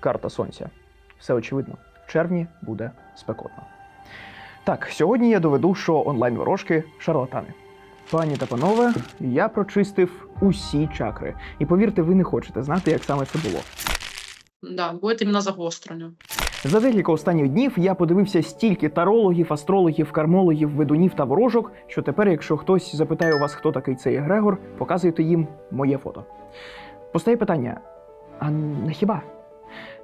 карта сонця. Все очевидно, в червні буде спекотно. Так, сьогодні я доведу, що онлайн-ворожки шарлатани. Пані та панове, я прочистив усі чакри. І повірте, ви не хочете знати, як саме це було. Да, будет именно загострення. За декілька останніх днів я подивився стільки тарологів, астрологів, кармологів, ведунів та ворожок, що тепер, якщо хтось запитає у вас, хто такий цей Егрегор, показуйте їм моє фото. Постає питання: а на хіба?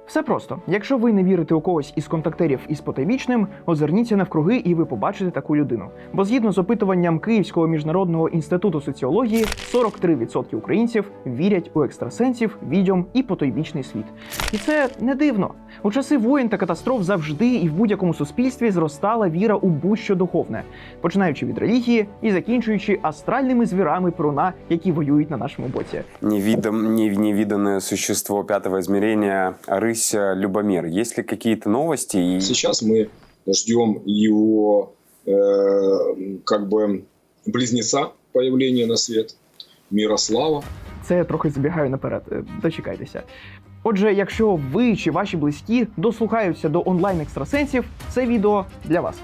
Все просто. Якщо ви не вірите у когось із контактерів із потайбічним, озирніться навкруги і ви побачите таку людину. Бо згідно з опитуванням Київського міжнародного інституту соціології, 43% українців вірять у екстрасенсів, відьом і потойбічний світ. І це не дивно. У часи воєн та катастроф завжди і в будь-якому суспільстві зростала віра у будь-що духовне, починаючи від релігії і закінчуючи астральними звірами пруна, які воюють на нашому боці. невидом, не- невиданное существо пятого измерения Рысь э, Любомир. Есть ли какие-то новости? И Сейчас мы ждем его э, как бы близнеца появления на свет, Мирослава. Це я трохи забігаю наперед. е, Дочекайтеся. Отже, якщо ви чи ваші близькі дослухаються до онлайн екстрасенсів, це відео для вас.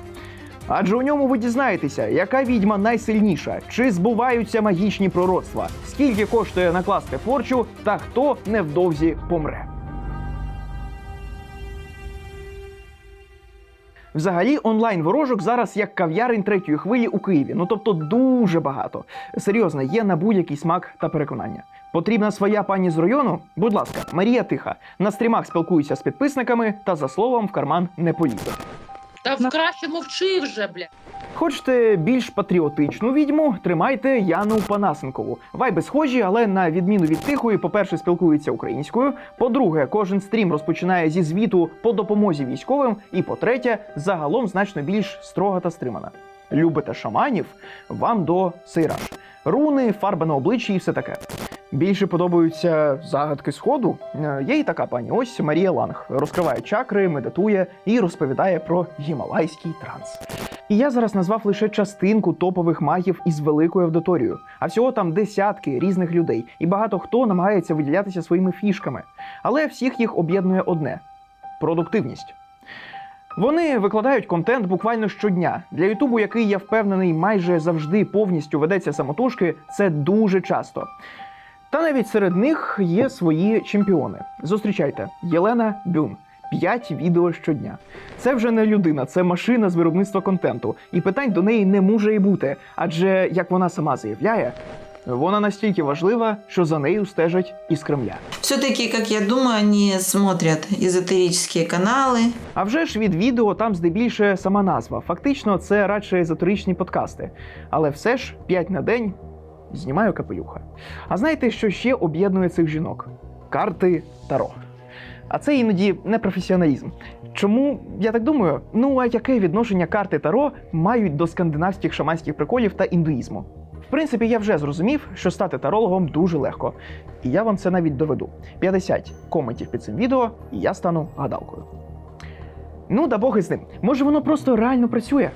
Адже у ньому ви дізнаєтеся, яка відьма найсильніша, чи збуваються магічні пророцтва, скільки коштує накласти порчу та хто невдовзі помре. Взагалі, онлайн ворожок зараз як кав'ярень третьої хвилі у Києві. Ну тобто дуже багато. Серйозно, є на будь-який смак та переконання. Потрібна своя пані з району? Будь ласка, Марія Тиха. На стрімах спілкуюся з підписниками та за словом в карман не полізе. Та в краще мовчи вже, бля. Хочете більш патріотичну відьму? Тримайте Яну Панасенкову. Вайби схожі, але на відміну від тихої, по-перше, спілкується українською. По-друге, кожен стрім розпочинає зі звіту по допомозі військовим. І по-третє, загалом значно більш строга та стримана. Любите шаманів? Вам до Сейраж. Руни, фарба на обличчі і все таке. Більше подобаються загадки сходу. Е, Є і така пані. Ось Марія Ланг розкриває чакри, медитує і розповідає про гімалайський транс. І я зараз назвав лише частинку топових магів із великою аудиторією, а всього там десятки різних людей, і багато хто намагається виділятися своїми фішками. Але всіх їх об'єднує одне продуктивність. Вони викладають контент буквально щодня. Для Ютубу, який я впевнений, майже завжди повністю ведеться самотужки, це дуже часто. Та навіть серед них є свої чемпіони. Зустрічайте Єлена Бюн. 5 відео щодня. Це вже не людина, це машина з виробництва контенту, і питань до неї не може і бути. Адже, як вона сама заявляє, вона настільки важлива, що за нею стежать із Кремля. Все-таки, как я думаю, они смотрят эзотерические каналы. А вже ж від відео там здебільше сама назва. Фактично, це радше езотеричні подкасти. Але все ж 5 на день знімаю капелюха. А знаєте, що ще об'єднує цих жінок? Карти Таро. А це іноді непрофесіоналізм. Чому я так думаю? Ну а яке відношення карти Таро мають до скандинавських шаманських приколів та індуїзму? В принципі, я вже зрозумів, що стати тарологом дуже легко. І я вам це навіть доведу. 50 коментів під цим відео, і я стану гадалкою. Ну, да Бог із ним. Може, воно просто реально працює.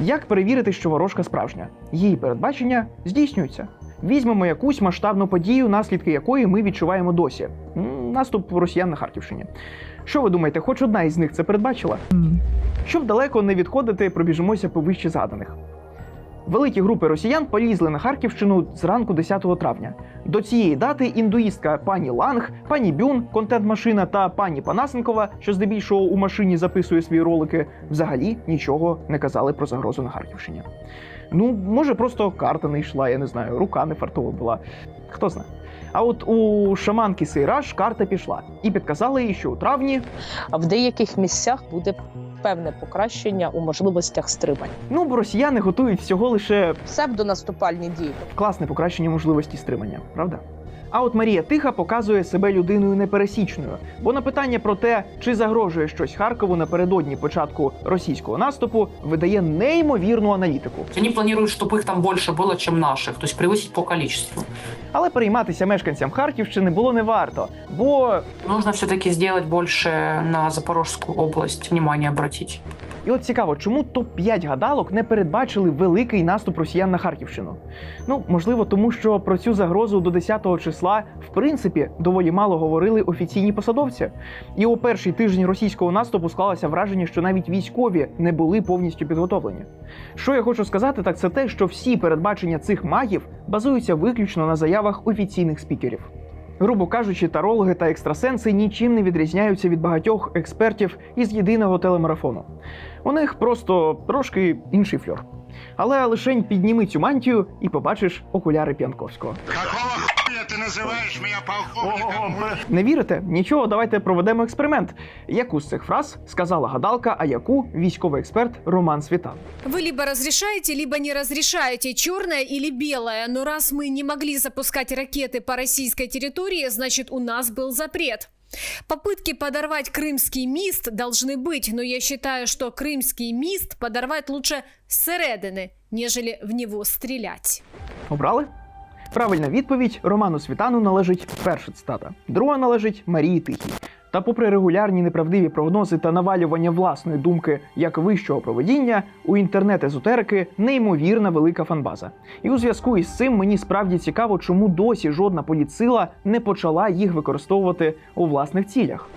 Як перевірити, що ворожка справжня? Її передбачення здійснюються. Візьмемо якусь масштабну подію, наслідки якої ми відчуваємо досі. Наступ росіян на Харківщині. Що ви думаєте, хоч одна із них це передбачила? Щоб далеко не відходити, пробіжимося по вище згаданих. Великі групи росіян полізли на Харківщину зранку 10 травня. До цієї дати індуїстка пані Ланг, пані Бюн, контент-машина та пані Панасенкова, що здебільшого у машині записує свої ролики, взагалі нічого не казали про загрозу на Харківщині. Ну, може, просто карта не йшла, я не знаю, рука не фартова була. Хто знає. А от у шаманки Сейраж карта пішла і підказали їй, що у травні в деяких місцях буде певне покращення у можливостях стримань. ну бо росіяни готують всього лише Псевдонаступальні дії. класне покращення можливості стримання, правда? А от Марія Тиха показує себе людиною непересічною, бо на питання про те, чи загрожує щось Харкову напередодні початку російського наступу, видає неймовірну аналітику. Они планируют, чтобы их там больше было, чем наших, то есть превысить по количеству. Але перейматися мешканцям Харківщини було не варто, бо Нужно все-таки сделать больше на Запорожскую область, внимание обратить. І от цікаво, чому топ-5 гадалок не передбачили великий наступ росіян на Харківщину? Ну, можливо, тому що про цю загрозу до 10-го числа, в принципі, доволі мало говорили офіційні посадовці. І у перший тиждень російського наступу склалося враження, що навіть військові не були повністю підготовлені. Що я хочу сказати, так це те, що всі передбачення цих магів базуються виключно на заявах офіційних спікерів. Грубо кажучи, тарологи та екстрасенси нічим не відрізняються від багатьох експертів із єдиного телемарафону. У них просто трошки інший фльор. Але лишень підніми цю мантію і побачиш окуляри П'янковського. Какого называешь меня полковником? Не вірите? Нічого, давайте проведемо експеримент. Яку з цих фраз сказала гадалка, а яку військовий експерт Роман Світан? Вы либо разрешаете, либо не разрешаете, черное или белое. Но раз мы не могли запускать ракеты по российской территории, значит у нас был запрет. Попытки подорвать Крымский мист должны быть, но я считаю, что Крымский мист подорвать лучше с середины, нежели в него стрелять. Обрали? Правильна відповідь Роману Світану належить перша цитата, друга належить Марії Тихій. Та, попри регулярні неправдиві прогнози та навалювання власної думки як вищого проведіння, у інтернет-езотерики неймовірна велика фанбаза. І у зв'язку із цим мені справді цікаво, чому досі жодна політсила не почала їх використовувати у власних цілях.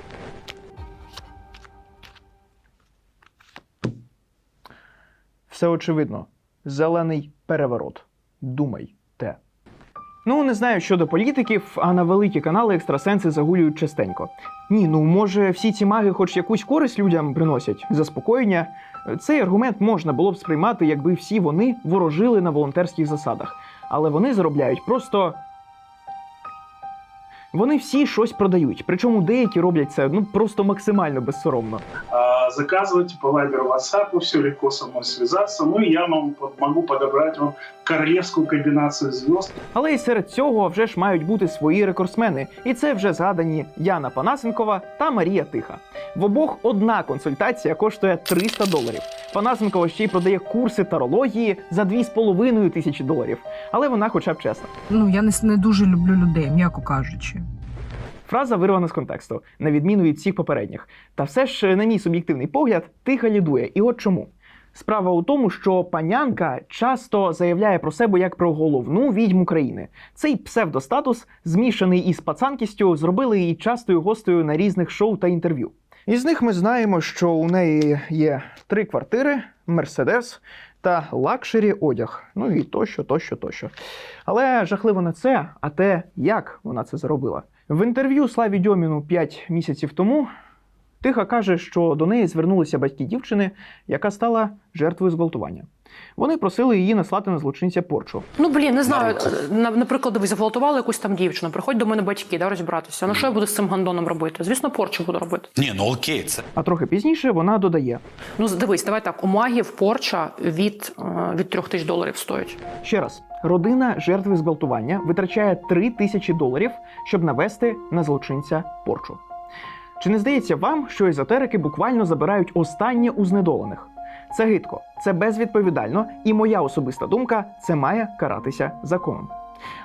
Все очевидно. Зелений переворот. Думайте. Ну, не знаю щодо політиків, а на великі канали екстрасенси загулюють частенько. Ні, ну може всі ці маги хоч якусь користь людям приносять, заспокоєння. Цей аргумент можна було б сприймати, якби всі вони ворожили на волонтерських засадах. Але вони заробляють просто. Вони всі щось продають, причому деякі роблять це ну просто максимально безсоромно. Заказывайте по Viber, WhatsApp, все легко со мной связаться. Ну и я вам могу подобрать вам королевскую комбинацию звезд. Але й серед цього вже ж мають бути свої рекордсмени, і це вже згадані Яна Панасенкова та Марія Тиха. В обох одна консультація коштує 300 доларів. Панасенкова ще й продає курси тарології за 2,5 тисячі доларів, але вона хоча б чесна. Ну, я не, с- не дуже люблю людей, м'яко кажучи. Фраза вирвана з контексту, на відміну від всіх попередніх. Та все ж, на мій суб'єктивний погляд, тиха лідує. І от чому. Справа у тому, що панянка часто заявляє про себе як про головну відьму країни. Цей псевдостатус, змішаний із пацанкістю, зробили її частою гостею на різних шоу та інтерв'ю. Із них ми знаємо, що у неї є три квартири, мерседес та лакшері одяг. Ну і тощо, тощо, тощо. Але жахливо не це, а те, як вона це зробила. В інтерв'ю Славі Дьоміну 5 місяців тому Тиха каже, що до неї звернулися батьки дівчини, яка стала жертвою зґвалтування. Вони просили її наслати на злочинця порчу. Ну блін, не знаю. На, наприклад, ви зґвалтували якусь там дівчину, приходять до мене батьки, да, розібратися. Ну що я буду з цим гандоном робити? Звісно, порчу буду робити. Ні, ну окей, це А трохи пізніше вона додає: Ну дивись, давай так. У магів порча від, е, від трьох тисяч доларів стоїть. ще раз: родина жертви зґвалтування витрачає 3 тисячі доларів, щоб навести на злочинця порчу. Чи не здається вам, що езотерики буквально забирають останнє у знедолених? Це гидко, це безвідповідально, і моя особиста думка це має каратися законом.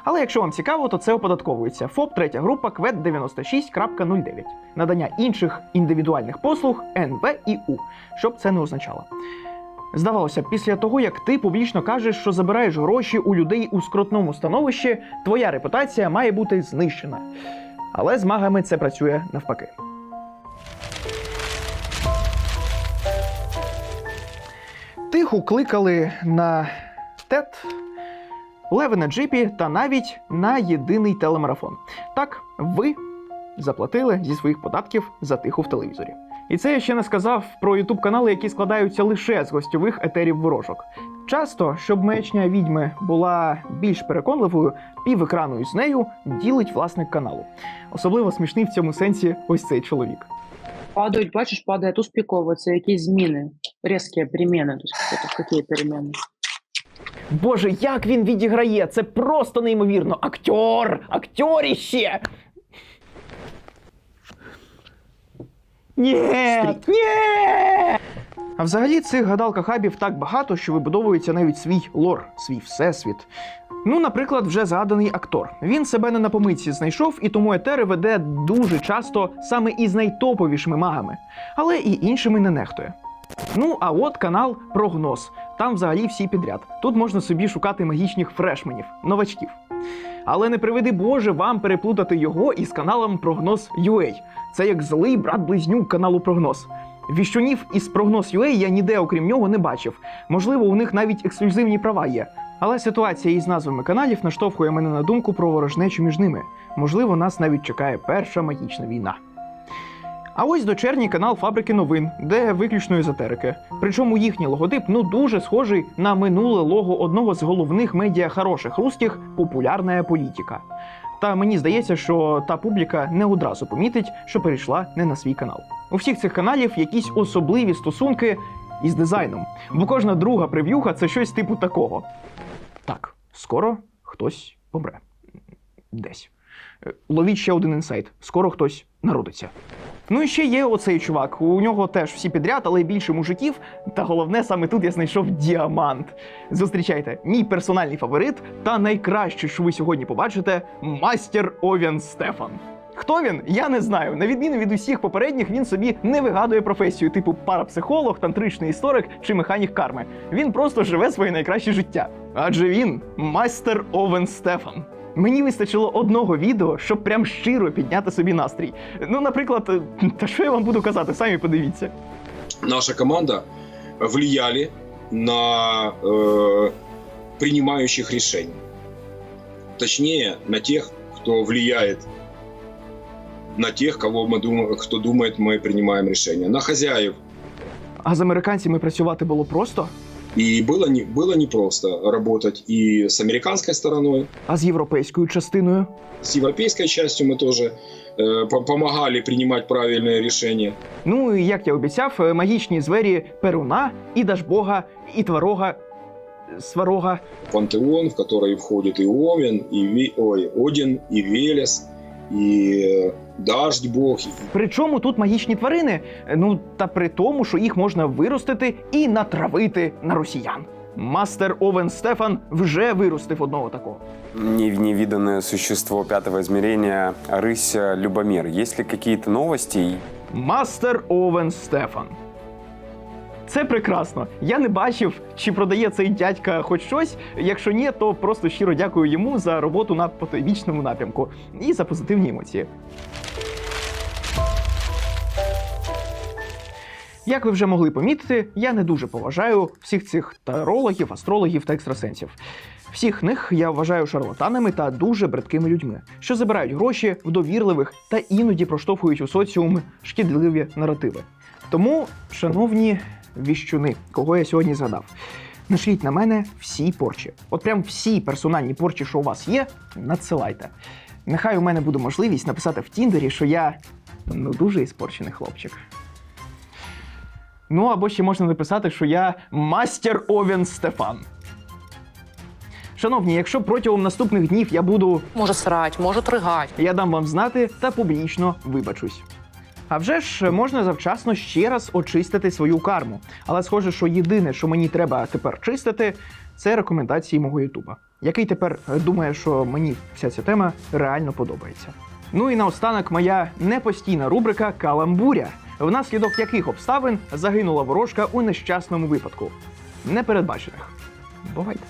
Але якщо вам цікаво, то це оподатковується ФОП, третя група, квет 96.09. Надання інших індивідуальних послуг НВ і У, щоб це не означало. Здавалося, після того, як ти публічно кажеш, що забираєш гроші у людей у скрутному становищі, твоя репутація має бути знищена. Але з магами це працює навпаки. Тиху кликали на ТЕТ, леви на джипі та навіть на єдиний телемарафон. Так, ви заплатили зі своїх податків за тиху в телевізорі. І це я ще не сказав про ютуб канали, які складаються лише з гостьових етерів ворожок. Часто, щоб маячня відьми була більш переконливою, пів екрану із нею ділить власник каналу. Особливо смішний в цьому сенсі ось цей чоловік. Падають, бачиш, падає туспіково, це якісь зміни, різкі переміни, тобто які переміни. Боже, як він відіграє! Це просто неймовірно! Актер! Актеріще! Ні! Ні! А взагалі цих гадалка хабів так багато, що вибудовується навіть свій лор, свій всесвіт. Ну, наприклад, вже згаданий актор. Він себе не на помитці знайшов, і тому етери веде дуже часто саме із найтоповішими магами, але і іншими не нехтує. Ну а от канал Прогноз. Там взагалі всі підряд. Тут можна собі шукати магічних фрешменів, новачків. Але не приведи Боже вам переплутати його із каналом Прогноз UA. Це як злий брат-близнюк каналу Прогноз. Віщунів із Прогноз UA я ніде окрім нього не бачив. Можливо, у них навіть ексклюзивні права є. Але ситуація із назвами каналів наштовхує мене на думку про ворожнечу між ними. Можливо, нас навіть чекає перша магічна війна. А ось дочерній канал Фабрики новин, де виключно езотерики. Причому їхній логотип ну дуже схожий на минуле лого одного з головних медіа хороших русських популярна політика. Та мені здається, що та публіка не одразу помітить, що перейшла не на свій канал. У всіх цих каналів якісь особливі стосунки із дизайном, бо кожна друга прев'юха це щось типу такого. Так, скоро хтось помре. Десь. Е, Ловіть ще один інсайт. Скоро хтось народиться. Ну і ще є оцей чувак. У нього теж всі підряд, але більше мужиків. Та головне, саме тут я знайшов діамант. Зустрічайте, мій персональний фаворит та найкраще, що ви сьогодні побачите, мастер Овен Стефан. Хто він? Я не знаю. На відміну від усіх попередніх, він собі не вигадує професію, типу парапсихолог, тантричний історик чи механік карми. Він просто живе своє найкраще життя. Адже він майстер Овен Стефан. Мені вистачило одного відео, щоб прям щиро підняти собі настрій. Ну, наприклад, е, та що я вам буду казати, самі подивіться. Наша команда влияли на э, принимающих решений. Точнее, на тех, кто влияет на тех, кого мы думаем, кто думает, мы принимаем решения. На хозяев. А з американцями працювати було просто, И было, не, было непросто работать и с американской стороной, а з європейською частиною. с европейской частью мы тоже э, по- помогали принимать правильные решения. Ну і як я обіцяв, е, магічні звері Перуна, і Дажбога, і Тварога, е, Сварога. Пантеон, в который входит и Овен, и Ви- ой, Один, и Велес, и Дождь Бог, Причому тут магічні тварини, ну та при тому, що їх можна виростити і натравити на росіян. Мастер Овен Стефан вже виростив одного такого. Не- Невиданное существо пятого измерения рися Любомир. Есть ли какие-то новости? Мастер Овен Стефан. Це прекрасно. Я не бачив, чи продає цей дядька хоч щось. Якщо ні, то просто щиро дякую йому за роботу на потойбічному напрямку і за позитивні емоції. Як ви вже могли помітити, я не дуже поважаю всіх цих тарологів, астрологів та екстрасенсів. Всіх них я вважаю шарлатанами та дуже бридкими людьми, що забирають гроші в довірливих та іноді проштовхують у соціум шкідливі наративи. Тому, шановні віщуни, кого я сьогодні згадав, нашліть на мене всі порчі. От прям всі персональні порчі, що у вас є, надсилайте. Нехай у мене буде можливість написати в Тіндері, що я ну дуже іспорчений хлопчик. Ну або ще можна написати, що я мастер Овен Стефан. Шановні, якщо протягом наступних днів я буду Може срать, може тригать. я дам вам знати та публічно вибачусь. А вже ж можна завчасно ще раз очистити свою карму. Але схоже, що єдине, що мені треба тепер чистити, це рекомендації мого Ютуба, який тепер е, думає, що мені вся ця тема реально подобається. Ну і наостанок моя непостійна рубрика Каламбуря, внаслідок яких обставин загинула ворожка у нещасному випадку. Непередбачених. Бувайте.